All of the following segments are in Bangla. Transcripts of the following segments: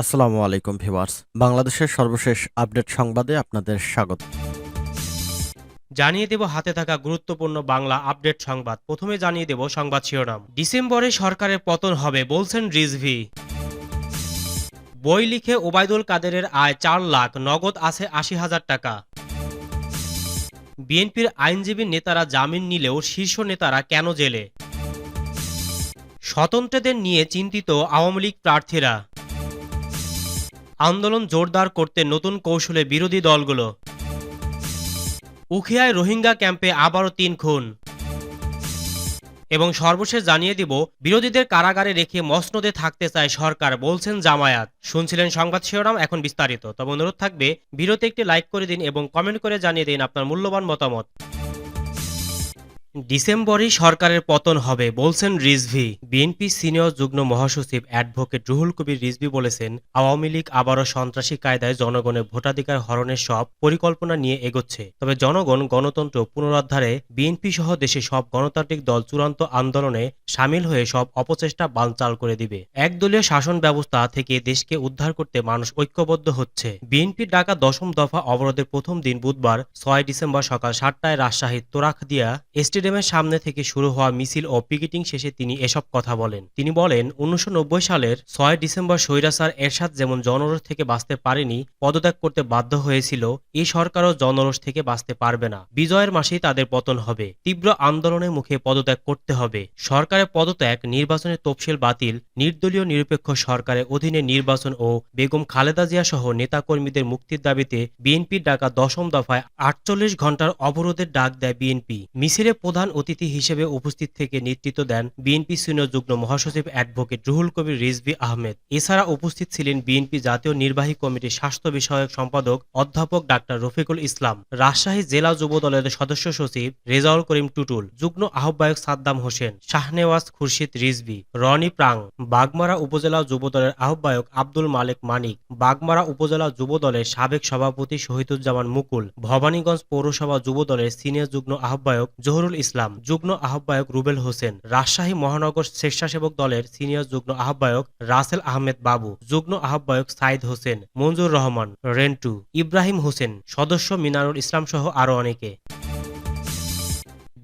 আসসালামু আলাইকুম ভিউয়ার্স। বাংলাদেশের সর্বশেষ আপডেট সংবাদে আপনাদের স্বাগত। জানিয়ে দেব হাতে থাকা গুরুত্বপূর্ণ বাংলা আপডেট সংবাদ। প্রথমে জানিয়ে দেব সংবাদ শিরোনাম। ডিসেম্বরে সরকারের পতন হবে, বলছেন রিজভি। বই লিখে ওবায়দুল কাদেরের আয় চার লাখ, নগদ আছে আশি হাজার টাকা। বিএনপির আইনজীবী নেতারা জামিন নিলেও শীর্ষ নেতারা কেন জেলে? স্বতন্ত্রদের নিয়ে চিন্তিত আওয়ামী লীগ প্রার্থীরা। আন্দোলন জোরদার করতে নতুন কৌশলে বিরোধী দলগুলো। উখিয়ায় রোহিঙ্গা ক্যাম্পে আবারও তিন খুন। এবং সর্বশেষ জানিয়ে দিব, বিরোধীদের কারাগারে রেখে মসনদে থাকতে চায় সরকার, বলছেন জামায়াত। শুনছিলেন সংবাদ শিরোনাম, এখন বিস্তারিত। তবে অনুরোধ থাকবে ভিডিওতে একটি লাইক করে দিন এবং কমেন্ট করে জানিয়ে দিন আপনার মূল্যবান মতামত। ডিসেম্বরেই সরকারের পতন হবে, বলছেন রিজভি। বিএনপি সিনিয়র যুগ্ম মহাসচিব অ্যাডভোকেট রুহুল কবির রিজভি বলেছেন, আওয়ামী লীগ আবারও সন্ত্রাসী কায়দায় জনগণের ভোটাধিকার হরণের সব পরিকল্পনা নিয়ে এগোচ্ছে। তবে জনগণ, গণতন্ত্র পুনরুদ্ধারে বিএনপি সহ দেশে সব গণতান্ত্রিক দল চূড়ান্ত আন্দোলনে সামিল হয়ে সব অপচেষ্টা বানচাল করে দিবে। একদলীয় শাসন ব্যবস্থা থেকে দেশকে উদ্ধার করতে মানুষ ঐক্যবদ্ধ হচ্ছে। বিএনপির ডাকা দশম দফা অবরোধের প্রথম দিন বুধবার, ছয় ডিসেম্বর সকাল সাতটায় রাজশাহীর তোরাখ দিয়া তোরাখদিয়া স্টেডিয়ামের সামনে থেকে শুরু হওয়া মিছিল ও পিকেটিং শেষে তিনি এসব কথা বলেন। তিনি বলেন, উনিশশো সালের ছয় ডিসেম্বর স্বৈরাচার এরশাদ যেমন জনরোষ থেকে বাঁচতে পারেনি, পদত্যাগ করতে বাধ্য হয়েছিল এই সরকারও জনরোষ থেকে বাঁচতে পারবে না। বিজয়ের মাসেই তাদের পতন হবে। তীব্র আন্দোলনের মুখে পদত্যাগ করতে হবে। সরকারের পদত্যাগ নির্বাচনের তফসিল বাতিল, নির্দলীয় নিরপেক্ষ সরকারের অধীনে নির্বাচন ও বেগম খালেদা জিয়া সহ নেতাকর্মীদের মুক্তির দাবিতে বিএনপির ডাকা দশম দফায় আটচল্লিশ ঘণ্টার অবরোধের ডাক দেয় বিএনপি। মিছিলে প্রধান অতিথি হিসেবে উপস্থিত থেকে নেতৃত্ব দেন বিএনপি সিনিয়র যুগ্ম মহাসচিব অ্যাডভোকেট রুহুল কবির রিজভি আহমেদ। এছাড়া উপস্থিত ছিলেন বিএনপি জাতীয় নির্বাহী কমিটির স্বাস্থ্য বিষয়ক সম্পাদক অধ্যাপক ডাক্তার রফিকুল ইসলাম, রাজশাহী জেলা যুব দলের সদস্য সচিব রেজাউল করিম টুটুল, যুগ্ম আহ্বায়ক সাদ্দাম হোসেন, শাহনেওয়াজ খুরশিদ রিজভি, রনি প্রাং, বাগমারা উপজেলা যুব দলের আহ্বায়ক আব্দুল মালেক মানিক, বাগমারা উপজেলা যুব দলের সাবেক সভাপতি শহীদুজ্জামান মুকুল, ভবানীগঞ্জ পৌরসভা যুব দলের সিনিয়র যুগ্ম আহ্বায়ক জহুরুল ইসলাম, যুগ্ম আহ্বায়ক রুবেল হোসেন, রাজশাহী মহানগর স্বেচ্ছাসেবক দলের সিনিয়র যুগ্ম আহ্বায়ক রাসেল আহমেদ বাবু, যুগ্ম আহ্বায়ক সাইদ হোসেন, মঞ্জুর রহমান, রেন্টু, ইব্রাহিম হোসেন, সদস্য মিনারুল ইসলাম সহ আরও অনেকে।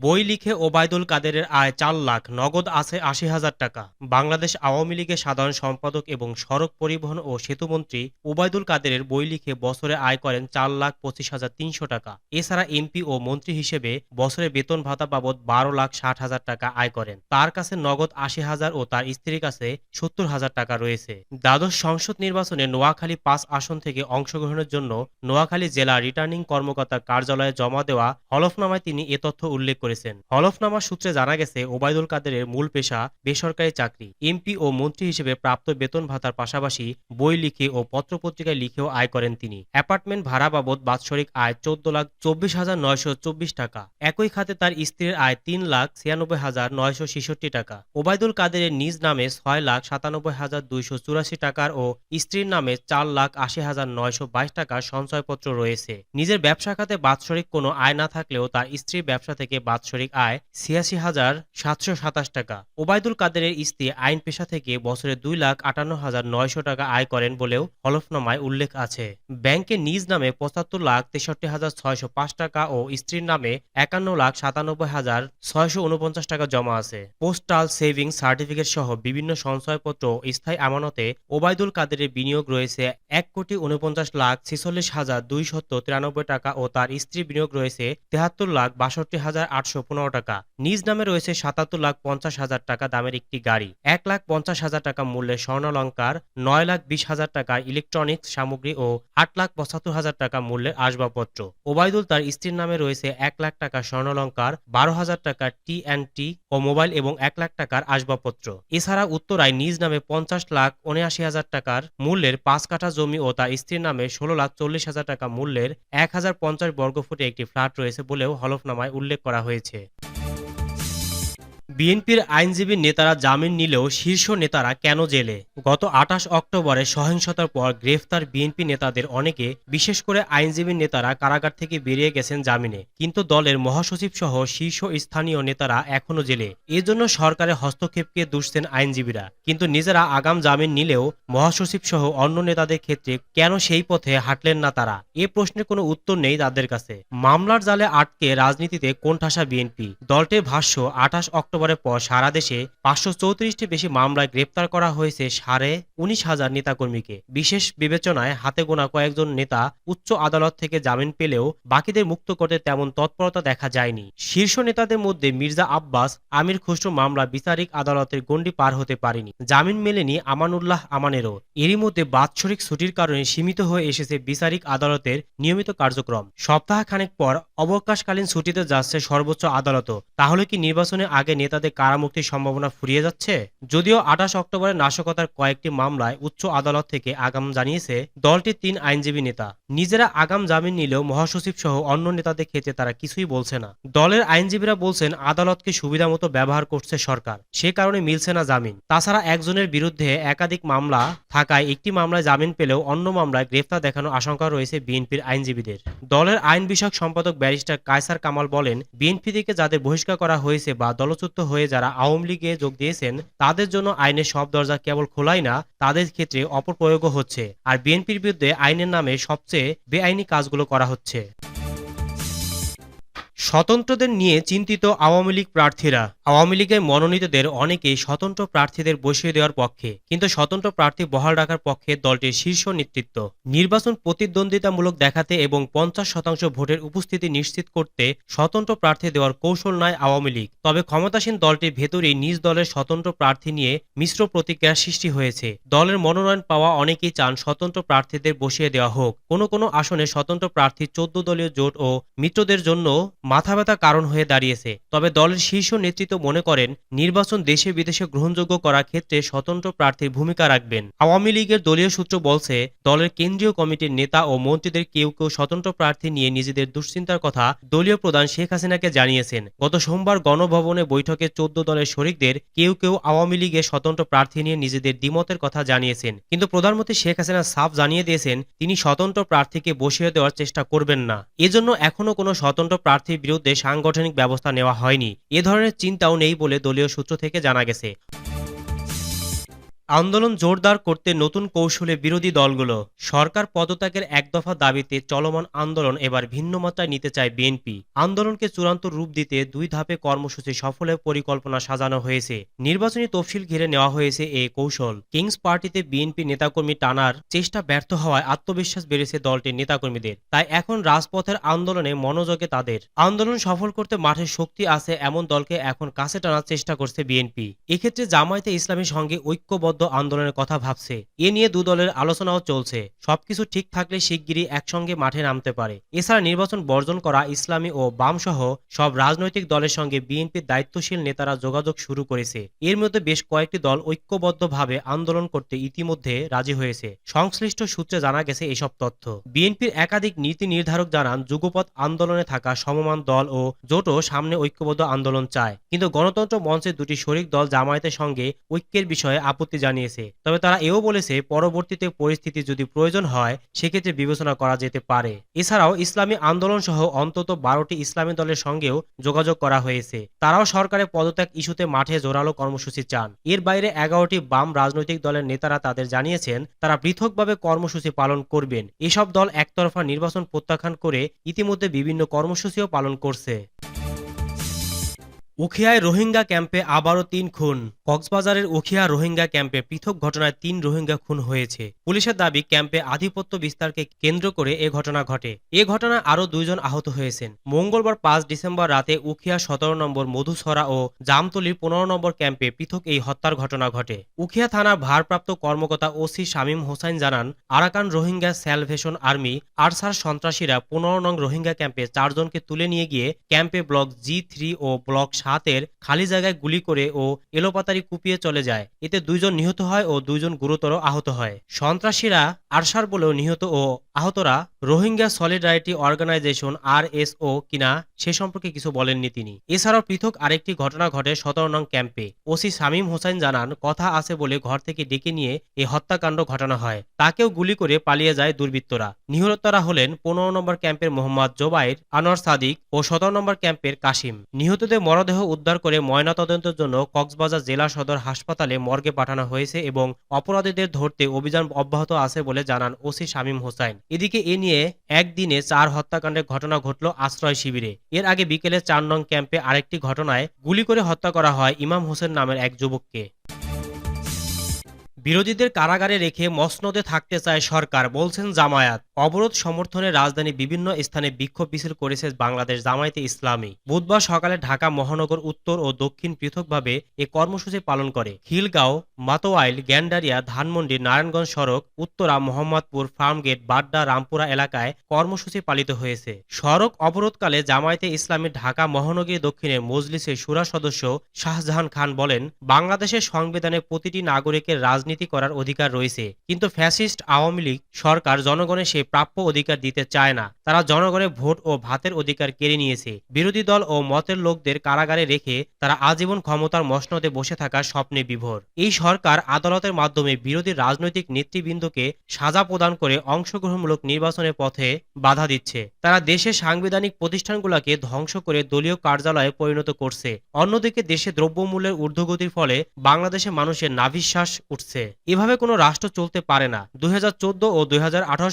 বই লিখে ওবায়দুল কাদেরের আয় চার লাখ, নগদ আছে আশি হাজার টাকা। বাংলাদেশ আওয়ামী লীগের সাধারণ সম্পাদক এবং সড়ক পরিবহন ও সেতুমন্ত্রী ওবায়দুল কাদেরের বই লিখে বছরে আয় করেন চার লাখ পঁচিশ হাজার তিনশো টাকা। এছাড়া এমপি ও মন্ত্রী হিসেবে বছরে বেতন ভাতা বাবদ বারো লাখ ষাট হাজার টাকা আয় করেন। তার কাছে নগদ আশি হাজার ও তার স্ত্রীর কাছে সত্তর হাজার টাকা রয়েছে। দ্বাদশ সংসদ নির্বাচনে নোয়াখালী পাঁচ আসন থেকে অংশগ্রহণের জন্য নোয়াখালী জেলা রিটার্নিং কর্মকর্তার কার্যালয়ে জমা দেওয়া হলফনামায় তিনি এ তথ্য উল্লেখ করেছেন। হলফনামা সূত্রে জানা গেছে, ওবায়দুল কাদেরের মূল পেশা বেসরকারি চাকরি। এমপি ও মন্ত্রী হিসেবে প্রাপ্ত বেতন ভাতার পাশাপাশি বই লিখে ও পত্রপত্রিকায় লিখেও আয় করেন তিনি। অ্যাপার্টমেন্ট ভাড়া বাবদ বাৎসরিক আয় চোদ্দ লাখ চব্বিশ হাজার নয়শো চব্বিশ টাকা। একই খাতে তার স্ত্রীর আয় তিন লাখ ছিয়ানব্বই হাজার নয়শো ছেষট্টি টাকা। ওবায়দুল কাদেরের নিজ নামে ছয় লাখ সাতানব্বই হাজার দুইশো চুরাশি টাকার ও স্ত্রীর নামে চার লাখ আশি হাজার নয়শো বাইশ টাকার সঞ্চয়পত্র রয়েছে। নিজের ব্যবসা খাতে বাৎসরিক কোনো আয় না থাকলেও তার স্ত্রীর ব্যবসা থেকে বাৎসরিক আয় ছিয়াশি হাজার সাতশো সাতাশ টাকা। ওবায়দুল কাদেরের স্ত্রী আইন পেশা থেকে বছরে দুই লাখ আটান্ন হাজার নয়শো টাকা আয় করেন বলেও হলফনামায় উল্লেখ আছে। ব্যাংকে নিজ নামে পঁচাত্তর লাখ তেষট্টি হাজার ছয়শো পাঁচ টাকা ও স্ত্রীর নামে একান্ন লাখ সাতানব্বই হাজার ছয়শো উনপঞ্চাশ টাকা জমা আছে। পোস্টাল সেভিংস সার্টিফিকেট সহ বিভিন্ন সঞ্চয়পত্র স্থায়ী আমানতে ওবায়দুল কাদেরের বিনিয়োগ রয়েছে এক কোটি উনপঞ্চাশ লাখ ছেচল্লিশ হাজার দুইশত তিরানব্বই টাকা ও তার স্ত্রী বিনিয়োগ রয়েছে তেহাত্তর লাখ বাষট্টি হাজার আটশো পনেরো টাকা। নিজ নামে রয়েছে সাতাত্তর লাখ পঞ্চাশ হাজার টাকা দামের একটি গাড়ি। এক লাখ পঞ্চাশ হাজার টাকা মূল্যের স্বর্ণালঙ্কার, নয় লাখ বিশ হাজার টাকার ইলেকট্রনিক্স সামগ্রী ও আট লাখ পঁচাত্তর হাজার টাকা মূল্যের আসবাবপত্র। ওবায়দুল তার স্ত্রীর নামে রয়েছে এক লাখ টাকা স্বর্ণালঙ্কার, বারো হাজার টাকা টি অ্যান্ড টি ও মোবাইল এবং এক লাখ টাকার আসবাবপত্র। এছাড়া উত্তরায় নিজ নামে পঞ্চাশ লাখ উনআশি হাজার টাকার মূল্যের পাঁচ কাঠা জমি ও তার স্ত্রীর নামে ষোলো লাখ চল্লিশ হাজার টাকা মূল্যের এক হাজার পঞ্চাশ বর্গফুটে একটি ফ্ল্যাট রয়েছে বলেও হলফনামায় উল্লেখ করা হয়েছে। হয়েছে বিএনপির আইনজীবী নেতারা জামিন নিলেও শীর্ষ নেতারা কেন জেলে? গত আঠাশ অক্টোবরে সহিংসতার পর গ্রেফতার বিএনপি নেতাদের অনেকে, বিশেষ করে আইনজীবী নেতারা কারাগার থেকে বেরিয়ে গেছেন জামিনে। কিন্তু দলের মহাসচিব সহ শীর্ষ স্থানীয় নেতারা এখনও জেলে। এজন্য সরকারের হস্তক্ষেপকে দুষছেন আইনজীবীরা। কিন্তু নিজেরা আগাম জামিন নিলেও মহাসচিব সহ অন্য নেতাদের ক্ষেত্রে কেন সেই পথে হাঁটলেন না তারা? এ প্রশ্নের কোনো উত্তর নেই তাদের কাছে। মামলার জালে আটকে রাজনীতিতে কোণঠাসা বিএনপি। দলটির ভাষ্য, আঠাশ অক্টোবরের পর সারা দেশে পাঁচশো চৌত্রিশটি বেশি মামলায় গ্রেপ্তার করা হয়েছে সাড়ে উনিশ হাজার নেতাকর্মীকে। বিশেষ বিবেচনায় হাতে গোনা কয়েকজন নেতা উচ্চ আদালত থেকে জামিন পেলেও বাকিদের মুক্ত করতে তেমন তৎপরতা দেখা যায়নি। শীর্ষ নেতাদের মধ্যে মির্জা আব্বাস, আমির খুসরো মামলা বিচারিক আদালতের গণ্ডি পার হতে পারেনি। জামিন মেলেনি আমানুল্লাহ আমানেরও। এরই মধ্যে বাৎসরিক ছুটির কারণে সীমিত হয়ে এসেছে বিচারিক আদালতের নিয়মিত কার্যক্রম। সপ্তাহখানেক পর অবকাশকালীন ছুটিতে যাচ্ছে সর্বোচ্চ আদালত। তাহলে কি নির্বাচনের আগে নেতাদের কারামুক্তির সম্ভাবনা ফুরিয়ে যাচ্ছে। যদিও আঠাশ অক্টোবরের নাশকতার কয়েকটি মামলায় উচ্চ আদালত থেকে আগাম জানিয়েছে দলটির তিন আইনজীবী নেতা। নিজেরা আগাম জামিন নিলেও মহাসচিব সহ অন্য নেতাদের ক্ষেত্রে তারা কিছুই বলছে না। দলের আইনজীবীরা বলছেন, আদালতকে সুবিধা মতো ব্যবহার করছে সরকার। সে কারণে মিলছে না জামিন। তাছাড়া একজনের বিরুদ্ধে একাধিক মামলা থাকায় একটি মামলায় জামিন পেলেও অন্য মামলায় গ্রেফতার দেখানোর আশঙ্কা রয়েছে বিএনপির আইনজীবীদের। দলের আইন বিষয়ক সম্পাদক ব্যারিস্টার কায়সার কামাল বলেন, বিএনপি থেকে যাদের বহিষ্কার করা হয়েছে বা দলচ্যুত হয়ে যারা আওয়ামী লীগে যোগ দিয়েছেন, তাদের জন্য আইনের সব দরজা কেবল খোলাই না, তাদের ক্ষেত্রে অপপ্রয়োগও হচ্ছে। আর বিএনপির বিরুদ্ধে আইনের নামে সবচেয়ে বেআইনি কাজগুলো করা হচ্ছে। স্বতন্ত্রদের নিয়ে চিন্তিত আওয়ামী লীগ প্রার্থীরা। আওয়ামী লীগের মনোনীতদের অনেকেই স্বতন্ত্র প্রার্থীদের বসিয়ে দেওয়ার পক্ষে, কিন্তু স্বতন্ত্র প্রার্থী বহাল রাখার পক্ষে দলটির শীর্ষ নেতৃত্ব। নির্বাচন প্রতিদ্বন্দ্বিতামূলক দেখাতে এবং পঞ্চাশ শতাংশ ভোটের উপস্থিতি নিশ্চিত করতে স্বতন্ত্র প্রার্থী দেওয়ার কৌশল নয় আওয়ামী লীগ। তবে ক্ষমতাসীন দলটির ভেতরেই নিজ দলের স্বতন্ত্র প্রার্থী নিয়ে মিশ্র প্রতিক্রিয়ার সৃষ্টি হয়েছে। দলের মনোনয়ন পাওয়া অনেকেই চান স্বতন্ত্র প্রার্থীদের বসিয়ে দেওয়া হোক। কোনো কোনো আসনে স্বতন্ত্র প্রার্থী চোদ্দ দলীয় জোট ও মিত্রদের জন্য মাথা ব্যথা কারণ হয়ে দাঁড়িয়েছে। তবে দলের শীর্ষ নেতৃত্ব মনে করেন, নির্বাচন দেশে বিদেশে গ্রহণযোগ্য করার ক্ষেত্রে স্বতন্ত্র প্রার্থীর ভূমিকা রাখবেন। আওয়ামী লীগের দলীয় সূত্র বলছে, দলের কেন্দ্রীয় কমিটির নেতা ও মন্ত্রীদের কেউ কেউ স্বতন্ত্র প্রার্থী নিয়ে নিজেদের দুশ্চিন্তার কথা দলীয় প্রধান শেখ হাসিনাকে জানিয়েছেন। গত সোমবার গণভবনে বৈঠকে চোদ্দ দলের শরিকদের কেউ কেউ আওয়ামী লীগের স্বতন্ত্র প্রার্থী নিয়ে নিজেদের দ্বিমতের কথা জানিয়েছেন। কিন্তু প্রধানমন্ত্রী শেখ হাসিনা সাফ জানিয়ে দিয়েছেন, তিনি স্বতন্ত্র প্রার্থীকে বসিয়ে দেওয়ার চেষ্টা করবেন না। এজন্য এখনও কোনো স্বতন্ত্র প্রার্থীর বিরুদ্ধে সাংগঠনিক ব্যবস্থা নেওয়া হয়নি। এ ধরনের চিন্তাও নেই বলে দলীয় সূত্র থেকে জানা গেছে। আন্দোলন জোরদার করতে নতুন কৌশলে বিরোধী দলগুলো সরকার পদত্যাগের এক দফা দাবিতে চলমান আন্দোলন এবার ভিন্ন মাত্রায় নিতে চায় বিএনপি। আন্দোলনকে চূড়ান্ত রূপ দিতে দুই ধাপে কর্মসূচি সফলের পরিকল্পনা সাজানো হয়েছে। নির্বাচনী তফসিল ঘিরে নেওয়া হয়েছে এই কৌশল। কিংস পার্টিতে বিএনপি নেতাকর্মী টানার চেষ্টা ব্যর্থ হওয়ায় আত্মবিশ্বাস বেড়েছে দলটির নেতাকর্মীদের। তাই এখন রাজপথের আন্দোলনে মনোযোগে তাদের। আন্দোলন সফল করতে মাঠে শক্তি আছে এমন দলকে এখন কাছে টানার চেষ্টা করছে বিএনপি। এক্ষেত্রে জামায়াতে ইসলামের সঙ্গে ঐক্যবদ্ধ আন্দোলনের কথা ভাবছে। এ নিয়ে দু দলের আলোচনাও চলছে। সবকিছু ঠিক থাকলে শিগগিরই একসঙ্গে মাঠে নামতে পারে। এছাড়া নির্বাচন বর্জন করা ইসলামী ও বাম সহ সব রাজনৈতিক দলের সঙ্গে বিএনপির দায়িত্বশীল নেতারা যোগাযোগ শুরু করেছে। এর মধ্যে বেশ কয়েকটি দল ঐক্যবদ্ধভাবে আন্দোলন করতে ইতিমধ্যে রাজি হয়েছে। সংশ্লিষ্ট সূত্রে জানা গেছে এসব তথ্য। বিএনপির একাধিক নীতি নির্ধারক জানান, যুগপৎ আন্দোলনে থাকা সমমান দল ও জোটও সামনে ঐক্যবদ্ধ আন্দোলন চায়। কিন্তু গণতন্ত্র মঞ্চের দুটি শরিক দল জামায়াতের সঙ্গে ঐক্যের বিষয়ে আপত্তি জানিয়েছে। তবে তারা এও বলেছে, পরবর্তীতে পরিস্থিতি যদি প্রয়োজন হয়, সেক্ষেত্রে বিবেচনা করা যেতে পারে। এছাড়াও ইসলামী আন্দোলন সহ অন্তত বারোটি ইসলামী দলের সঙ্গেও যোগাযোগ করা হয়েছে। তারাও সরকারের পদত্যাগ ইস্যুতে মাঠে জোরালো কর্মসূচি চান। এর বাইরে এগারোটি বাম রাজনৈতিক দলের নেতারা তাদের জানিয়েছেন, তারা পৃথকভাবে কর্মসূচি পালন করবেন। এসব দল একতরফা নির্বাচন প্রত্যাখ্যান করে ইতিমধ্যে বিভিন্ন কর্মসূচিও পালন করছে। উখিয়ায় রোহিঙ্গা ক্যাম্পে আবারও তিন খুন। কক্সবাজারের উখিয়া রোহিঙ্গা ক্যাম্পে পৃথক ঘটনায় তিন রোহিঙ্গা খুন হয়েছে। পুলিশের দাবি, ক্যাম্পে আধিপত্য বিস্তারকে কেন্দ্র করে এ ঘটনা ঘটে। এ ঘটনায় আরও দুইজন আহত হয়েছেন। মঙ্গলবার পাঁচ ডিসেম্বর রাতে উখিয়া সতেরো নম্বর মধুসরা ও জামতলির পনেরো নম্বর ক্যাম্পে পৃথক এই হত্যার ঘটনা ঘটে। উখিয়া থানার ভারপ্রাপ্ত কর্মকর্তা ওসি শামীম হোসাইন জানান, আরাকান রোহিঙ্গা স্যালভেশন আর্মি, আরসার সন্ত্রাসীরা পনেরো নং রোহিঙ্গা ক্যাম্পে চারজনকে তুলে নিয়ে গিয়ে ক্যাম্পে ব্লক জি থ্রি ও ব্লক সাতের খালি জায়গায় গুলি করে ও এলোপাতারি কুপিয়ে চলে যায়। এতে দুইজন নিহত হয় ও দুইজন গুরুতর আহত হয়। সন্ত্রাসীরা আরসার বলেও নিহত ও আহতরা রোহিঙ্গা সলিডারিটি অর্গানাইজেশন আরএসও কিনা সে সম্পর্কে কিছু বলেননি তিনি। এছাড়াও পৃথক আরেকটি ঘটনা ঘটে সতেরো নং ক্যাম্পে। ওসি শামীম হোসেন জানান, কথা আছে বলে ঘর থেকে ডেকে নিয়ে এই হত্যাকাণ্ড ঘটানো হয়। তাকেও গুলি করে পালিয়ে যায় দুর্বৃত্তরা। নিহতরা হলেন পনেরো নম্বর ক্যাম্পের মোহাম্মদ জোবাইর আনোয়ার সাদিক ও সতেরো নম্বর ক্যাম্পের কাশিম। নিহতদের মরদেহ উদ্ধার করে ময়নাতদন্তের জন্য কক্সবাজার জেলা সদর হাসপাতালে মর্গে পাঠানো হয়েছে এবং অপরাধীদের ধরতে অভিযান অব্যাহত আছে বলে জানান ওসি শামীম হোসাইন এদিকে এ নিয়ে একদিনে চার হত্যাকাণ্ডের ঘটনা ঘটল আশ্রয় শিবিরে। এর আগে বিকেলে চার নং ক্যাম্পে আরেকটি ঘটনায় গুলি করে হত্যা করা হয় ইমাম হোসেন নামের এক যুবককে। বিরোধীদের কারাগারে রেখে মসনদে থাকতে চায় সরকার, বলছেন জামায়াত। অবরোধ সমর্থনে রাজধানী বিভিন্ন স্থানে বিক্ষোভ মিছিল করেছে বাংলাদেশ জামায়াতে ইসলামী। বুধবার সকালে ঢাকা মহানগর উত্তর ও দক্ষিণ পৃথকভাবে এ কর্মসূচি পালন করে। খিলগাঁও মাতোয়াইল, গ্যান্ডারিয়া, ধানমন্ডি, নারায়ণগঞ্জ সড়ক, উত্তরা, মোহাম্মদপুর, ফার্মগেট, বাড্ডা, রামপুরা এলাকায় কর্মসূচি পালিত হয়েছে। সড়ক অবরোধকালে জামায়াতে ইসলামী ঢাকা মহানগরী দক্ষিণের মজলিসের সুরা সদস্য শাহজাহান খান বলেন, বাংলাদেশের সংবিধানে প্রতিটি নাগরিকের রাজনীতি করার অধিকার রয়েছে। কিন্তু ফ্যাসিস্ট আওয়ামী লীগ সরকার জনগণের সেই প্রাপ্য অধিকার দিতে চায় না। তারা জনগণের ভোট ও ভাতের অধিকার কেড়ে নিয়েছে। বিরোধী দল ও মতের লোকদের কারাগারে রেখে তারা আজীবন ক্ষমতার মসনদে বসে থাকার স্বপ্নে বিভোর। এই সরকার আদালতের মাধ্যমে বিরোধী রাজনৈতিক নেতৃবৃন্দকে সাজা প্রদান করে অংশগ্রহণমূলক নির্বাচনের পথে বাধা দিচ্ছে। তারা দেশের সাংবিধানিক প্রতিষ্ঠানগুলোকে ধ্বংস করে দলীয় কার্যালয়ে পরিণত করছে। অন্যদিকে দেশে দ্রব্যমূল্যের ঊর্ধ্বগতির ফলে বাংলাদেশে মানুষের নাভিশ্বাস উঠছে। এভাবে কোনো রাষ্ট্র চলতে পারে না। দুই হাজার চোদ্দ ও দুই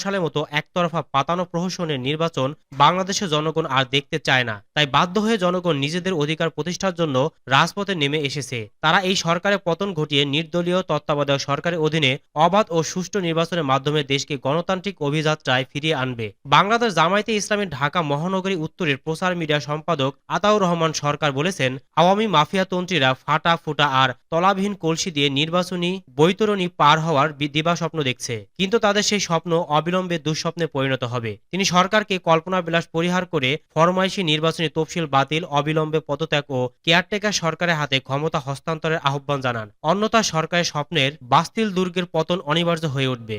সালের মতো একতরফা পাতানো প্রহসনের নির্বাচন বাংলাদেশের জনগণ আর দেখতে চায় না। তাই বাধ্য হয়ে জনগণ নিজেদের অধিকার প্রতিষ্ঠার জন্য রাজপথে নেমে এসেছে। তারা এই সরকারের পতন ঘটিয়ে নির্দলীয় তত্ত্বাবধায়ক সরকারের অধীনে অবাধ ও সুষ্ঠু নির্বাচনের মাধ্যমে দেশকে গণতান্ত্রিক অভিযাত্রায় ফিরিয়ে আনবে। বাংলাদেশ জামায়াতে ইসলামী ঢাকা মহানগরী উত্তরের প্রচার মিডিয়া সম্পাদক আতাউর রহমান সরকার বলেছেন, আওয়ামী মাফিয়াতন্ত্রীরা ফাটা ফুটা আর তলাবিহীন কলসি দিয়ে নির্বাচনী বৈতরণী পার হওয়ার বি- দিবাস্বপ্ন দেখছে। কিন্তু তাদের সেই স্বপ্ন অবিলম্বে দুঃস্বপ্নে পরিণত হবে। তিনি সরকারকে কল্পনা বিলাস পরিহার করে ফরমাইশি নির্বাচনী তফসিল বাতিল, অবিলম্বে পদত্যাগ ও কেয়ারটেকার সরকারের হাতে ক্ষমতা হস্তান্তরের আহ্বান জানান। অন্যথা সরকারের স্বপ্নের বাস্তিল দুর্গের পতন অনিবার্য হয়ে উঠবে।